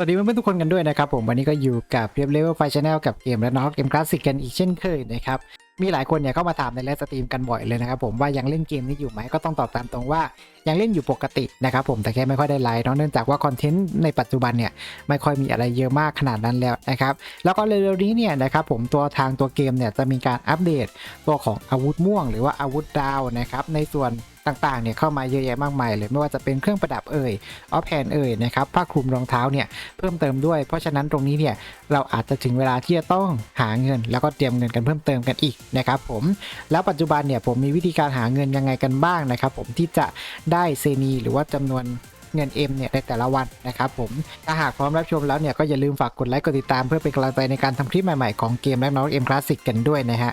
สวัสดีเพื่อนๆทุกคนกันด้วยนะครับผมวันนี้ก็อยู่กับเรียบเลเวลไฟชแนลกับเกมและน็อกเกมคลาสสิกกันอีกเช่นเคยนะครับมีหลายคนเนี่ยเข้ามาถามในไลฟ์สตรีมกันบ่อยเลยนะครับผมว่ายังเล่นเกมนี้อยู่ไหมก็ต้องตอบตามตรงว่ายังเล่นอยู่ปกตินะครับผมแต่แค่ไม่ค่อยได้ไลฟ์เนาะเนื่องจากว่าคอนเทนต์ในปัจจุบันเนี่ยไม่ค่อยมีอะไรเยอะมากขนาดนั้นแล้วนะครับแล้วก็เร็วๆนี้เนี่ยนะครับผมตัวทางตัวเกมเนี่ยจะมีการอัปเดตตัวของอาวุธม่วง หรือว่าอาวุธดาวนะครับในส่วน ต่างๆเนี่ยเข้ามาเยอะแยะมากมายเลยไม่ว่าจะเป็นเครื่องประดับเอ่ยออฟแฮนเอ่ยนะครับผ้าคลุมรองเท้าเนี่ยเพิ่มเติมด้วย เพราะฉะนั้นตรงนี้เนี่ยเราอาจจะถึงเวลาที่จะต้องหาเงิน แล้วก็เตรียมเงินกันเพิ่มเติมกันอีกนะครับผมแล้วปัจจุบันเนี่ยผมมีวิธีการหาเงินยังไงกันบ้างนะครับผมที่จะได้เซนีหรือว่าจำนวนเงิน M เนี่ยในแต่ละวันนะครับผม ถ้าหากพร้อมรับชมแล้วเนี่ยก็อย่าลืมฝากกดไลค์กดติดตามเพื่อเป็นกำลังใจในการทำคลิปใหม่ๆของเกมและน้อง M Classic กันด้วยนะฮะ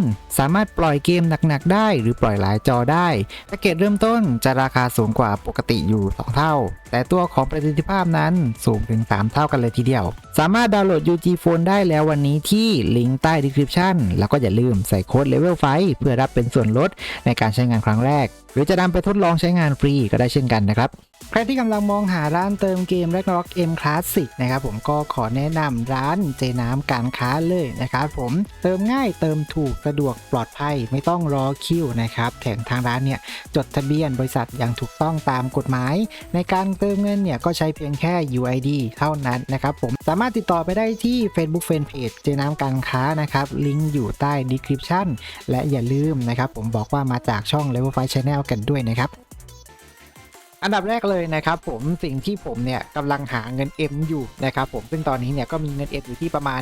สามารถปล่อยเกมหนักๆได้ หรือปล่อยหลายจอได้แพ็กเกจเริ่มต้นจะราคาสูงกว่าปกติอยู่ 2 เท่า แต่ตัวของประสิทธิภาพนั้นสูงถึง 3 เท่ากันเลยทีเดียว สามารถดาวน์โหลด UG Phone ได้แล้ววันนี้ที่ลิงก์ใต้ description แล้วก็อย่าลืมใส่โค้ด Level 5เพื่อรับเป็นส่วนลดในการใช้งานครั้งแรก หรือจะนำไปทดลองใช้งานฟรีก็ได้เช่นกันนะครับใครที่กำลังมองหาร้านเติมเกม Ragnarok M Classic นะครับผมก็ขอแนะนำร้านเจน้ำการค้าเลยนะครับผมเติมง่ายเติมถูกสะดวกปลอดภัยไม่ต้องรอคิวนะครับแถมทางร้านเนี่ยจดทะเบียนบริษัทอย่างถูกต้องตามกฎหมาย ในการเติมเงินเนี่ยก็ใช้เพียงแค่ UID เท่านั้นนะครับผมสามารถติดต่อไปได้ที่ Facebook Fanpage เจน้ำการค้านะครับลิงก์อยู่ใต้ description และอย่าลืมนะครับผมบอกว่ามาจากช่อง Level 5 Channel กันด้วยนะครับ อันดับแรกเลยนะครับผมสิ่งที่ผมเนี่ยกำลังหาเงิน M อยู่นะครับผมซึ่งตอนนี้เนี่ยก็มีเงิน M อยู่ที่ประมาณ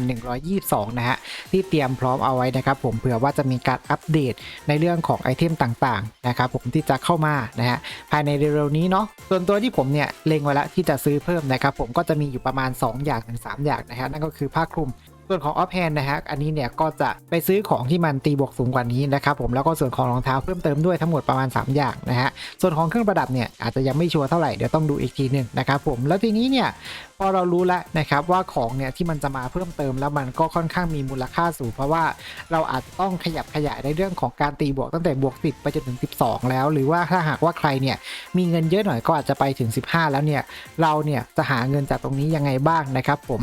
122 นะฮะที่เตรียมพร้อมเอาไว้นะครับผมเผื่อว่าจะมีการอัปเดตในเรื่องของไอเทมต่างๆนะครับผมที่จะเข้ามานะฮะภายในเร็วๆนี้เนาะส่วนตัวที่ผมเนี่ยเล็งไว้แล้วที่จะซื้อเพิ่มนะครับผมก็จะมีอยู่ประมาณ 2 อย่างถึง3อย่างนะฮะนั่นก็คือผ้าคลุม ส่วนของออฟแฮนนะฮะอันนี้เนี่ยก็จะไปซื้อของที่มันตีบวกสูงกว่านี้นะครับผมแล้วก็ส่วนของรองเท้าเพิ่มเติมด้วยทั้งหมดประมาณ 3 อย่างนะฮะส่วนของเครื่องประดับเนี่ยอาจจะยังไม่ชัวร์เท่าไหร่เดี๋ยวต้องดูอีกทีหนึ่งนะครับผมแล้วทีนี้เนี่ยพอเรารู้แล้วนะครับว่าของเนี่ยที่มันจะมาเพิ่มเติมแล้วมันก็ค่อนข้างมีมูลค่าสูงเพราะว่าเราอาจจะต้องขยับขยายในเรื่องของการตีบวกตั้งแต่บวก 10 ไปจนถึง 12 แล้ว หรือว่าถ้าหากว่าใครเนี่ยมีเงินเยอะหน่อยก็อาจจะไปถึง 15 แล้วเนี่ยเราเนี่ยจะหาเงินจากตรงนี้ยังไงบ้างนะครับผม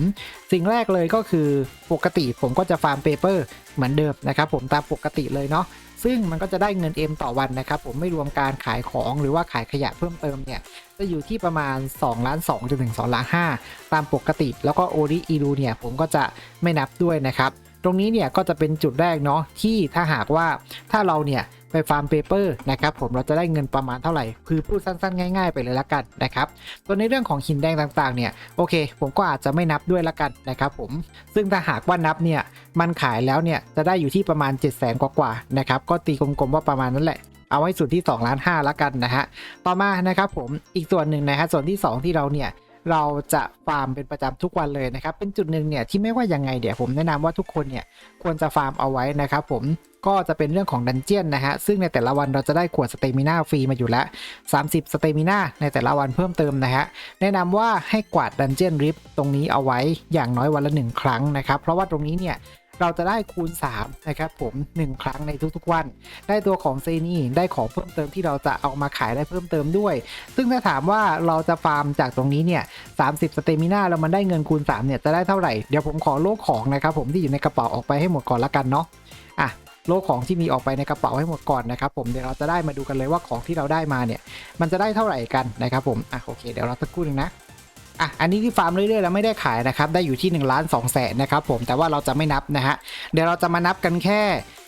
สิ่งแรกเลยก็คือปกติผมก็จะฟาร์มเปเปอร์เหมือนเดิมนะครับผมตามปกติเลยเนาะซึ่งมันก็จะได้เงิน M ต่อวันนะครับผมไม่รวมการขายของหรือว่าขายขยะเพิ่มเติมเนี่ยจะอยู่ที่ประมาณ2ล้าน2จนถึง2ล้าน5ตามปกติ แล้วก็โอริอีรูเนี่ยผมก็จะไม่นับด้วยนะครับ ตรงนี้เนี่ยก็จะเป็นจุดแรกเนาะที่ถ้าหากว่าถ้าเราเนี่ย ไปฟาร์มเปเปอร์นะครับผมเราจะได้เงินประมาณเท่าไหร่ คือพูดสั้นๆ ง่าย ๆ ไปเลยละกันนะครับส่วนในเรื่องของหินแดงต่างๆเนี่ยโอเค ผมก็อาจจะไม่นับด้วยละกันนะครับผมซึ่งถ้าหากว่านับเนี่ยมันขายแล้วเนี่ยจะได้อยู่ที่ประมาณ 7 0 0 0 0 0 กว่าๆนะครับก็ตีกลมๆว่าประมาณนั้นแหละเอาไว้สุดที่2ล้าน5ละกันนะฮะ ต่อมานะครับผม อีกส่วนหนึ่งนะฮะ ส่วนที่ 2 ที่เราเนี่ย เราจะฟาร์มเป็นประจำทุกวันเลยนะครับ เป็นจุดหนึ่งเนี่ยที่ไม่ว่ายังไงเดี๋ยวผมแนะนำว่าทุกคนเนี่ยควรจะฟาร์มเอาไว้นะครับผมก็จะเป็นเรื่องของดันเจียนนะฮะ ซึ่งในแต่ละวันเราจะได้ขวดสเตมิน่าฟรีมาอยู่แล้ว 30 สเตมิน่าในแต่ละวันเพิ่มเติมนะฮะ แนะนำว่าให้กวาดดันเจียนริฟตรงนี้เอาไว้อย่างน้อยวันละ 1 ครั้งนะครับ เพราะว่าตรงนี้เนี่ย เราจะได้คูณ 3 นะครับผม 1 ครั้งในทุกๆวัน ได้ตัวของเซนีได้ของเพิ่มเติมที่เราจะเอามาขายได้เพิ่มเติมด้วย ซึ่งถ้าถามว่าเราจะฟาร์มจากตรงนี้เนี่ย30สเตมิน่าแล้วมันได้เงินคูณ 3 เนี่ยจะได้เท่าไหร่ เดี๋ยวผมขอโลกของนะครับผมที่อยู่ในกระเป๋าออกไปให้หมดก่อนละกันเนาะอะโลกของที่มีออกไปในกระเป๋าให้หมดก่อนนะครับผมเดี๋ยวเราจะได้มาดูกันเลยว่าของที่เราได้มาเนี่ยมันจะได้เท่าไหร่กันนะครับผมอะโอเคเดี๋ยวเราสักครู่หนึงนะ อะอันนี้ที่ฟาร์มเรื่อยๆแล้วไม่ได้ขายนะครับได้อยู่ที่1ล้าน2แสนนะครับผมแต่ว่าเราจะไม่นับนะฮะเดี๋ยวเราจะมานับกันแค่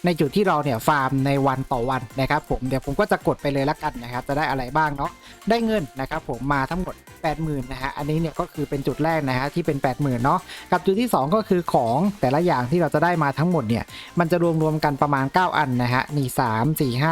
ในจุดที่เราเนี่ยฟาร์มในวันต่อวันนะครับผมเดี๋ยวผมก็จะกดไปเลยละกันนะครับจะได้อะไรบ้างเนาะได้เงินนะครับผมมาทั้งหมด 80,000นะฮะอันนี้เนี่ยก็คือเป็นจุดแรกนะฮะที่เป็น 80,000เนาะกับจุดที่ 2 ก็คือของแต่ละอย่างที่เราจะได้มาทั้งหมดเนี่ยมันจะรวมๆกันประมาณ 9 อันนะฮะนี่3 4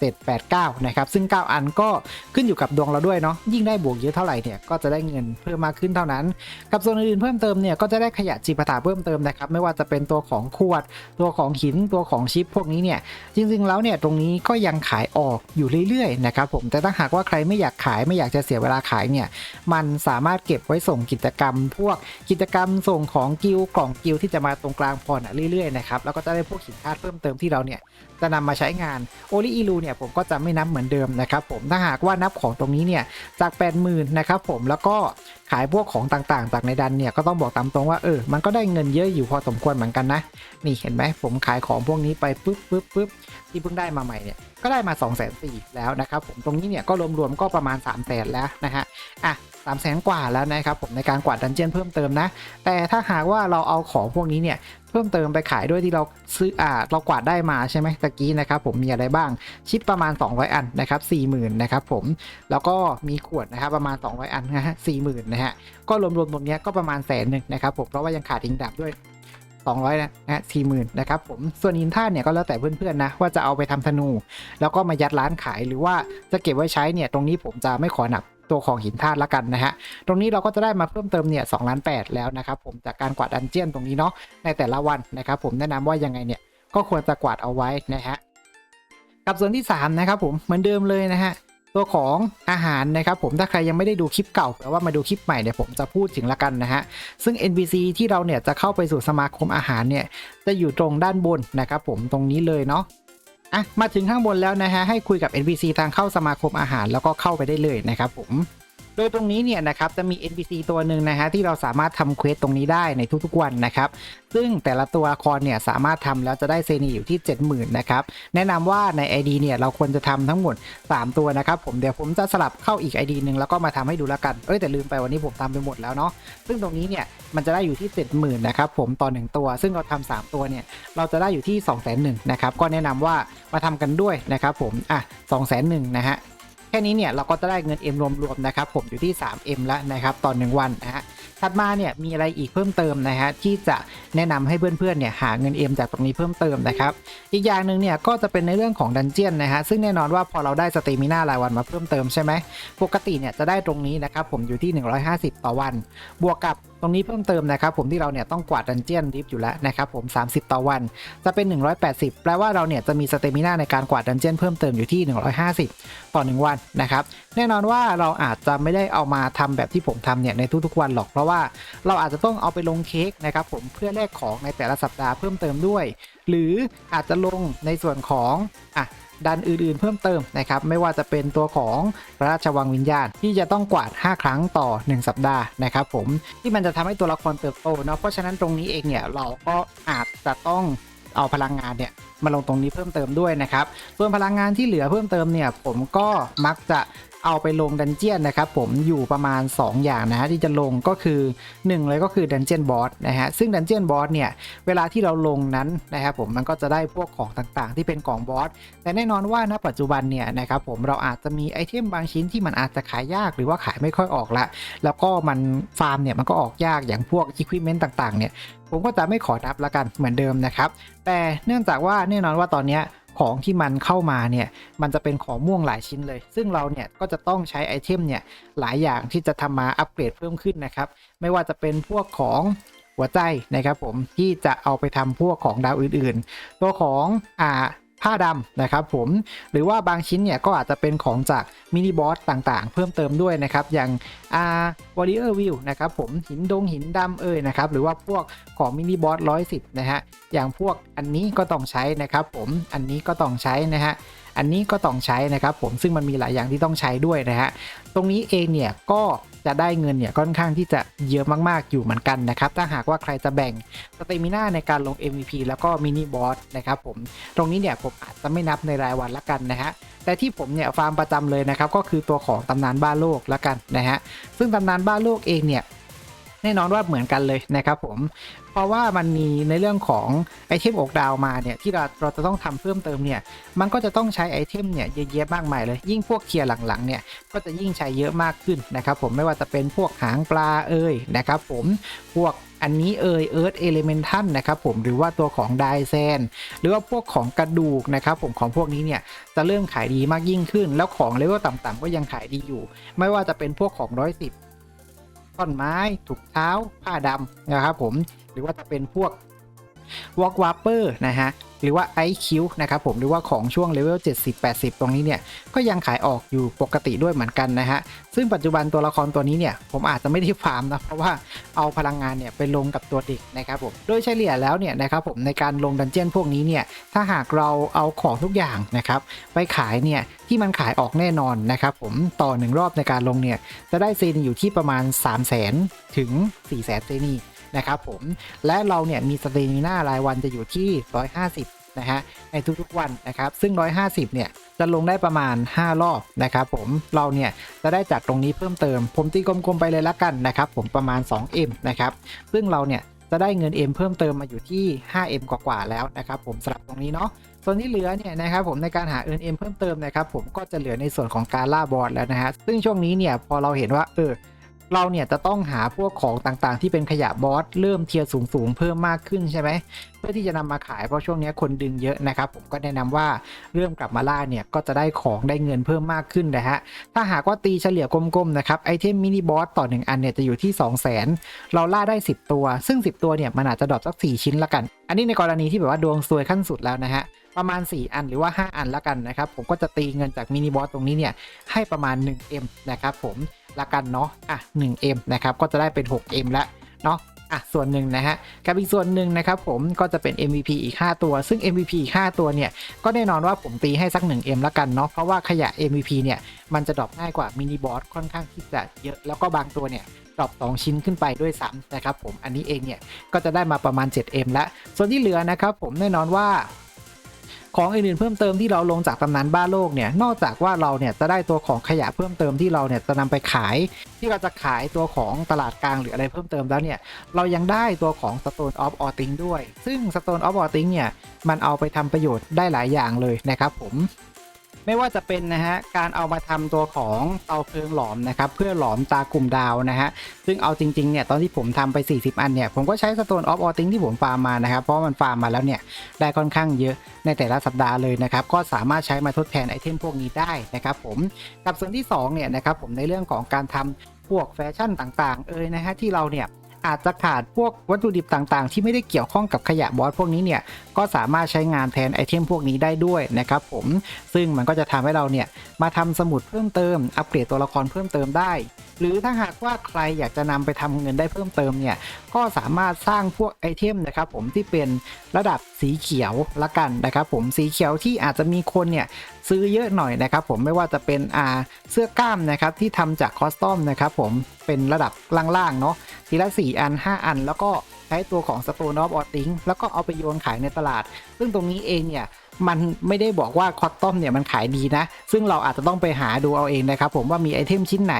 5 6 7 8 9นะครับซึ่ง 9 อันก็ขึ้นอยู่กับดวงเราด้วยเนาะยิ่งได้บวกเยอะเท่าไหร่เนี่ยก็จะได้เงินเพิ่มมากขึ้นเท่านั้น กับส่วนอื่นเพิ่มเติมเนี่ยก็จะได้ขยะจีปถาเพิ่มเติมนะครับไม่ว่าจะเป็นตัวของขวด ตัวของหินตัวของชิปพวกนี้เนี่ยจริงๆแล้วเนี่ยตรงนี้ก็ยังขายออกอยู่เรื่อยๆนะครับผมแต่ถ้าหากว่าใครไม่อยากขายไม่อยากจะเสียเวลาขายเนี่ยมันสามารถเก็บไว้ส่งกิจกรรม พวกกิจกรรมส่งของกิลกล่องกิลที่จะมาตรงกลางพรอะเรื่อยๆนะครับแล้วก็จะได้พวกสินค้าเพิ่มเติมที่เราเนี่ยจะนำมาใช้งานโอลิอีลูเนี่ยผมก็จะไม่นับเหมือนเดิมนะครับผมถ้าหากว่านับของตรงนี้เนี่ยจาก 80,000นะครับผมแล้วก็ขายพวกของต่างๆ จากในดันเนี่ยก็ต้องบอกตามตรงว่าเออมันก็ได้เงินเยอะอยู่พอสมควรเหมือนกันนะ นี่เห็นไหมผมขายของพวกนี้ไปปุ๊บปุ๊บปุ๊บที่เพิ่งได้มาใหม่เนี่ยก็ได้มา2 4 0 0 0 0แล้วนะครับผมตรงนี้เนี่ยก็รวมๆก็ประมาณ3 0 0แสนแล้วนะฮะอะสามแสนกว่าแล้วนะครับผมในการกวาดดันเจียนเพิ่มเติมนะ แต่ถ้าหากว่าเราเอาของพวกนี้เนี่ย พิ่มเติมไปขายด้วยที่เราซื้ออ่าเรากวาดได้มาใช่ไหมตะกี้นะครับผมมีอะไรบ้างชิปประมาณ 200 อันนะครับ40,000นะครับผมแล้วก็มีขวดนะครับประมาณ 200 อันนะฮะ40,000นะฮะก็รวมๆตรงเนี้ยก็ประมาณแสนหนึ่งนะครับผมเพราะว่ายังขาดอิงดับด้วย200นะนะสี่หมื่นนะครับผมส่วนอินท่านเนี่ยก็แล้วแต่เพื่อนๆนะว่าจะเอาไปทำธนู แล้วก็มายัดร้านขายหรือว่าจะเก็บไว้ใช้เนี่ยตรงนี้ผมจะไม่ขอหนัก ตัวของหินธาตุละกันนะฮะ ตรงนี้เราก็จะได้มาเพิ่มเติมเนี่ยสองล้านแปดแล้วนะครับผมจากการกวาดดันเจียนตรงนี้เนาะในแต่ละวันนะครับผมแนะนำว่ายังไงเนี่ยก็ควรจะกวาดเอาไว้นะฮะกับส่วนที่สามนะครับผมเหมือนเดิมเลยนะฮะตัวของอาหารนะครับผมถ้าใครยังไม่ได้ดูคลิปเก่าแปลว่ามาดูคลิปใหม่เนี่ยผมจะพูดถึงละกันนะฮะซึ่ง NPC ที่เราเนี่ยจะเข้าไปสู่สมาคมอาหารเนี่ยจะอยู่ตรงด้านบนนะครับผมตรงนี้เลยเนาะ อะมาถึงข้างบนแล้วนะฮะให้คุยกับ NPC ทางเข้าสมาคมอาหารแล้วก็เข้าไปได้เลยนะครับผม โดยตรงนี้เนี่ยนะครับจะมี NPC ตัวหนึ่งนะฮะที่เราสามารถทำเควสตรงนี้ได้ในทุกๆวันนะครับ ซึ่งแต่ละตัวละครเนี่ยสามารถทำแล้วจะได้เซนีอยู่ที่ 70,000นะครับแนะนำว่าใน ID เนี่ยเราควรจะทำทั้งหมด 3 ตัวนะครับผมเดี๋ยวผมจะสลับเข้าอีก ID หนึ่งแล้วก็มาทำให้ดูแล้วกันเอ้ยแต่ลืมไปวันนี้ผมทำไปหมดแล้วเนาะซึ่งตรงนี้เนี่ยมันจะได้อยู่ที่ 70,000นะครับผมต่อ 1 ตัว ซึ่งเราทำ3ตัวเนี่ยเราจะได้อยู่ที่2 0 0 0 0 0นะครับก็แนะนำว่ามาทำกันด้วยนะครับผมอะ2 0 0 0 0 0นะฮะ ค่นี้เนี่ยเราก็จะได้เงิน M รวมๆนะครับผมอยู่ที่ 3M แล้วนะครับต่อ1วันนะฮะถัดมาเนี่ยมีอะไรอีกเพิ่มเติมนะฮะที่จะแนะนำให้เพื่อนๆเนี่ยหาเงิน M จากตรงนี้เพิ่มเติมนะครับอีกอย่างหนึ่งเนี่ยก็จะเป็นในเรื่องของดันเจียนนะฮะซึ่งแน่นอนว่าพอเราได้สเตมิน่ารายวันมาเพิ่มเติมใช่ไหมปกติเนี่ยจะได้ตรงนี้นะครับผมอยู่ที่ 150 ต่อวัน บวกกับ รงนี้เพิ่มเติมนะครับผมที่เราเนี่ยต้องกวาดดันเจียนดิฟอยู่แล้วนะครับผม 30 ต่อวัน จะเป็น 180 แปลว่าเราเนี่ยจะมีสเตมิน่าในการกวาดดันเจียนเพิ่มเติมอยู่ที่ 150 ต่อ 1 วันนะครับ แน่นอนว่าเราอาจจะไม่ได้เอามาทำแบบที่ผมทำเนี่ยในทุกๆวันหรอก เพราะว่าเราอาจจะต้องเอาไปลงเค้กนะครับผมเพื่อแลกของในแต่ละสัปดาห์เพิ่มเติมด้วย หรืออาจจะลงในส่วนของอะ ดันอื่นๆเพิ่มเติมนะครับไม่ว่าจะเป็นตัวของพระราชวังวิญญาณ ที่จะต้องกวาด 5 ครั้งต่อ 1 สัปดาห์นะครับผมที่มันจะทำให้ตัวละครเติบโตเนาะเพราะฉะนั้นตรงนี้เองเนี่ยเราก็อาจจะต้องเอาพลังงานเนี่ยมาลงตรงนี้เพิ่มเติมด้วยนะครับส่วนพลังงานที่เหลือเพิ่มเติมเนี่ยผมก็มักจะ เอาไปลงดันเจียนนะครับผมอยู่ประมาณ 2 อย่างนะฮะที่จะลงก็คือ 1 เลยก็คือดันเจียนบอสนะฮะซึ่งดันเจียนบอสเนี่ยเวลาที่เราลงนั้นนะครับผมมันก็จะได้พวกของต่างๆ ที่เป็นของบอสแต่แน่นอนว่าณปัจจุบันเนี่ยนะครับผมเราอาจจะมีไอเทมบางชิ้นที่มันอาจจะขายยากหรือว่าขายไม่ค่อยออกละ แล้วก็มันฟาร์มเนี่ยมันก็ออกยากอย่างพวกอุปกรณ์ต่างๆเนี่ยผมก็จะไม่ขอนับละกันเหมือนเดิมนะครับแต่เนื่องจากว่าแน่นอนว่าตอนเนี้ย ของที่มันเข้ามาเนี่ยมันจะเป็นของม่วงหลายชิ้นเลย ซึ่งเราเนี่ยก็จะต้องใช้ไอเทมเนี่ยหลายอย่างที่จะทำมาอัปเกรดเพิ่มขึ้นนะครับ ไม่ว่าจะเป็นพวกของหัวใจนะครับผมที่จะเอาไปทำพวกของดาวอื่นๆ ตัวของอ่า ผ้าดำนะครับผมหรือว่าบางชิ้นเนี่ยก็อาจจะเป็นของจากมินิบอสต่างๆ เพิ่มเติมด้วยนะครับ อย่างอ่าวอริเออร์วิวนะครับผมหินดงหินดำเอ่ยนะครับหรือว่าพวกของมินิบอสร้อยสิบนะฮะอย่างพวกอันนี้ก็ต้องใช้นะครับผมอันนี้ก็ต้องใช้นะฮะอันนี้ก็ต้องใช้นะครับผมซึ่งมันมีหลายอย่างที่ต้องใช้ด้วยนะฮะตรงนี้เองเนี่ยก็ จะได้เงินเนี่ยค่อนข้างที่จะเยอะมากๆอยู่เหมือนกันนะครับ ถ้าหากว่าใครจะแบ่งสเตมิน่าในการลง MVP แล้วก็มินิบอสนะครับผมตรงนี้เนี่ยผมอาจจะไม่นับในรายวันละกันนะฮะแต่ที่ผมเนี่ยฟาร์มประจำเลยนะครับก็คือตัวของตำนานบ้าโลกละกันนะฮะซึ่งตำนานบ้าโลกเองเนี่ยแน่นอนว่าเหมือนกันเลยนะครับผม ราะว่ามันมีในเรื่องของไอเทมอกดาวมาเนี่ยที่เราเราจะต้องทำเพิ่มเติมเนี่ยมันก็จะต้องใช้ไอเทมเนี่ยเยอะแยะมากมายเลยยิ่งพวกเคลียร์หลังๆเนี่ยก็จะยิ่งใช้เยอะมากขึ้นนะครับผมไม่ว่าจะเป็นพวกหางปลาเอ่ยนะครับผมพวกอันนี้เอ่ยเอิร์ธเอเลเมนทันนะครับผมหรือว่าตัวของไดแซนหรือว่าพวกของกระดูกนะครับผมของพวกนี้เนี่ยจะเริ่มขายดีมากยิ่งขึ้น แล้วของเลเวลต่ำๆก็ยังขายดีอยู่ ไม่ว่าจะเป็นพวกของร้อยสิบท่อนไม้ ถุกเท้า ผ้าดำนะครับผม หรือว่าจะเป็นพวกวอล์กวาเปอร์นะฮะหรือว่าไอคิวนะครับผมหรือว่าของช่วงเลเวล 70-80 ตรงนี้เนี่ย ก็ยังขายออกอยู่ปกติด้วยเหมือนกันนะฮะ ซึ่งปัจจุบันตัวละครตัวนี้เนี่ย ผมอาจจะไม่ได้ฟาร์มนะ เพราะว่าเอาพลังงานเนี่ย ไปลงกับตัวเด็กนะครับผม โดยเฉลี่ยแล้วเนี่ยนะครับผมในการลงดันเจียนพวกนี้เนี่ย ถ้าหากเราเอาของทุกอย่างนะครับ ไปขายเนี่ย ที่มันขายออกแน่นอนนะครับผมต่อหนึ่งรอบในการลงเนี่ยจะได้เซนีอยู่ที่ประมาณ 3 0 0 0 0 0ถึง4 0 0 0 0 0เซนี นะครับผมและเราเนี่ยมีสเตมิน่ารายวันจะอยู่ที่ 150 นะฮะในทุกๆวันนะครับ ซึ่ง 150 เนี่ยจะลงได้ประมาณ 5 รอบนะครับผมเราเนี่ยจะได้จากตรงนี้เพิ่มเติม ผมตีกลมๆไปเลยละกันนะครับผมประมาณ 2M นะครับซึ่งเราเนี่ยจะได้เงิน M เพิ่มเติมมาอยู่ที่ 5M กว่าๆแล้วนะครับผมสำหรับตรงนี้เนาะส่วนที่เหลือเนี่ยนะครับผมในการหา earn M เพิ่มเติมนะครับผมก็จะเหลือในส่วนของการล่าบอสแล้วนะฮะซึ่งช่วงนี้เนี่ยพอเราเห็นว่าเออ เราเนี่ยจะต้องหาพวกของต่างๆ ที่เป็นขยะบอสเริ่มเทียร์สูงๆ เพิ่มมากขึ้นใช่ไหมเพื่อที่จะนำมาขายเพราะช่วงนี้คนดึงเยอะนะครับ ผมก็แนะนำว่าเริ่มกลับมาล่าเนี่ยก็จะได้ของได้เงินเพิ่มมากขึ้นนะฮะถ้าหากว่าตีเฉลี่ยกลมๆนะครับไอเทมมินิบอสต่อหนึ่งอันเนี่ยจะอยู่ที่ 2 0 0 0 0 0 เราล่าได้ 10 ตัว ซึ่ง 10 ตัวเนี่ยมันอาจจะดรอปสัก 4 ชิ้นละกัน อันนี้ในกรณีที่แบบว่าดวงซวยขั้นสุดแล้วนะฮะประมาณ 4 อันหรือว่า 5 อันละกันนะครับผมก็จะตีเงินจากมินิบอสตรงนี้เนี่ยให้ประมาณ 1M นะครับผม ละกันเนาะอะ 1M นะครับก็จะได้เป็น 6M ละเนาะอะส่วนหนึ่งนะฮะกับอีกส่วนหนึ่งนะครับผมก็จะเป็น MVP อีก 5 ตัว ซึ่ง MVP อีก 5 ตัวเนี่ย ก็แน่นอนว่าผมตีให้สัก 1M ละกันเนาะเพราะว่าขยะ MVP เนี่ยมันจะดรอปง่ายกว่ามินิบอสค่อนข้างที่จะเยอะแล้วก็บางตัวเนี่ยดรอป2ชิ้นขึ้นไปด้วยซ้ำนะครับผมอันนี้เองเนี่ยก็จะได้มาประมาณ 7M แล้วส่วนที่เหลือนะครับผมแน่นอนว่า ของอื่นๆเพิ่มเติมที่เราลงจากตำนานบ้าโลกเนี่ยนอกจากว่าเราเนี่ยจะได้ตัวของขยะเพิ่มเติมที่เราเนี่ยจะนำไปขาย ที่เราจะขายตัวของตลาดกลางหรืออะไรเพิ่มเติมแล้วเนี่ยเรายังได้ตัวของ Stone of o r t i n g ด้วย ซึ่ง Stone of o r t i n g เนี่ยมันเอาไปทำประโยชน์ได้หลายอย่างเลยนะครับผม ไม่ว่าจะเป็นนะฮะการเอามาทำตัวของเตาเพลิงหลอมนะครับเพื่อหลอมตากลุ่มดาวนะฮะซึ่งเอาจริงๆเนี่ยตอนที่ผมทำไป 40 อันเนี่ยผมก็ใช้ Stone of a l t i n g ที่ผมฟาร์มมานะครับเพราะมันฟาร์มมาแล้วเนี่ยได้ค่อนข้างเยอะในแต่ละสัปดาห์เลยนะครับก็สามารถใช้มาทดแทนไอเทมพวกนี้ได้นะครับผมกับส่วนที่2เนี่ยนะครับผมในเรื่องของการทำพวกแฟชั่นต่างๆ เอ่ยนะฮะที่เราเนี่ย อาจจะขาดพวกวัตถุดิบต่างๆ ที่ไม่ได้เกี่ยวข้องกับขยะบอสพวกนี้เนี่ยก็สามารถใช้งานแทนไอเทมพวกนี้ได้ด้วยนะครับผมซึ่งมันก็จะทำให้เราเนี่ยมาทำสมุดเพิ่มเติมอัปเกรดตัวละครเพิ่มเติมได้หรือถ้าหากว่าใครอยากจะนำไปทำเงินได้เพิ่มเติมเนี่ยก็สามารถสร้างพวกไอเทมนะครับผมที่เป็นระดับสีเขียวละกันนะครับผมสีเขียวที่อาจจะมีคนเนี่ยซื้อเยอะหน่อยนะครับผมไม่ว่าจะเป็นอาเสื้อกล้ามนะครับที่ทำจากคอสตอมนะครับผมเป็นระดับล่างๆเนาะทีละ 4 อัน 5 อัน แล้วก็ใช้ตัวของ Stone of a l t i n g แล้วก็เอาไปโยนขายในตลาด ซึ่งตรงนี้เองเนี่ย มันไม่ได้บอกว่าคอตตอมเนี่ยมันขายดีนะ ซึ่งเราอาจจะต้องไปหาดูเอาเองนะครับผมว่ามีไอเทมชิ้นไหน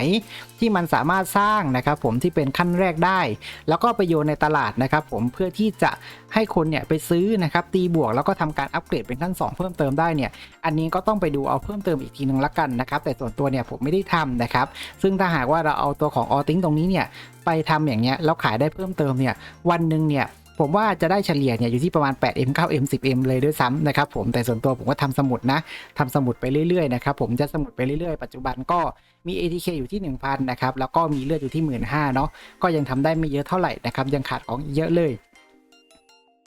ที่มันสามารถสร้างนะครับผมที่เป็นขั้นแรกได้ แล้วก็ไปโยนในตลาดนะครับผมเพื่อที่จะให้คนเนี่ยไปซื้อนะครับตีบวกแล้วก็ทำการอัปเกรดเป็นขั้น 2 เพิ่มเติมได้เนี่ยอันนี้ก็ต้องไปดูเอาเพิ่มเติมอีกทีนึงละกันนะครับแต่ส่วนตัวเนี่ยผมไม่ได้ทำนะครับซึ่งถ้าหากว่าเราเอาตัวของออติ้งตรงนี้เนี่ยไปทำอย่างเงี้ยแล้วขายได้เพิ่มเติมเนี่ยวันหนึ่งเนี่ย ผมว่าจะได้เฉลี่ยเนี่ยอยู่ที่ประมาณ 8M 9M 10M เลยด้วยซ้ำนะครับผมแต่ส่วนตัวผมก็ทำสมุดนะทำสมุดไปเรื่อยๆนะครับผมจะสมุดไปเรื่อยๆ ปัจจุบันก็มี ATK อยู่ที่ 1000 นะครับ แล้วก็มีเลือดอยู่ที่ 15,000เนาะก็ยังทำได้ไม่เยอะเท่าไหร่นะครับ ยังขาดของเยอะเลย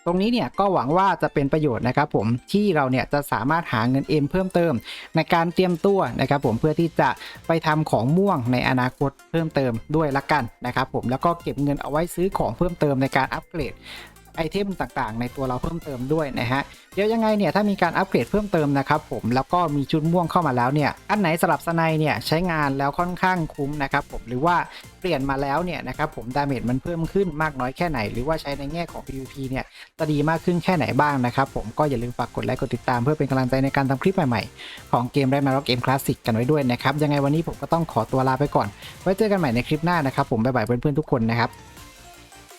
รงนี้เนี่ยก็หวังว่าจะเป็นประโยชน์นะครับผมที่เราเนี่ยจะสามารถหาเงินเอ็มเพิ่มเติม ในการเตรียมตัวนะครับผมเพื่อที่จะไปทำของม่วงในอนาคตเพิ่มเติมด้วยละกันนะครับผมแล้วก็เก็บเงินเอาไว้ซื้อของเพิ่มเติมในการอัปเกรด ไอเทมต่างๆ ในตัวเราเพิ่มเติมด้วยนะฮะเดี๋ยวยังไงเนี่ยถ้ามีการอัปเกรดเพิ่มเติมนะครับผมแล้วก็มีชุดม่วงเข้ามาแล้วเนี่ยอันไหนสลับสไนเนี่ยใช้งานแล้วค่อนข้างคุ้มนะครับผมหรือว่าเปลี่ยนมาแล้วเนี่ยนะครับผมดาเมจมันเพิ่มขึ้นมากน้อยแค่ไหน หรือว่าใช้ในแง่ของ PVP เนี่ยจะดีมากขึ้นแค่ไหนบ้างนะครับผมก็อย่าลืมฝากกดไลค์กดติดตามเพื่อเป็นกำลังใจในการทำคลิปใหม่ๆ ของเกมได้มาร็อกเกมคลาสสิกกันไว้ด้วยนะครับยังไงวันนี้ผมก็ต้องขอตัวลาไปก่อน ไว้เจอกันใหม่ในคลิปหน้านะครับผมบ๊ายบายเพื่อนๆทุกคนนะครับ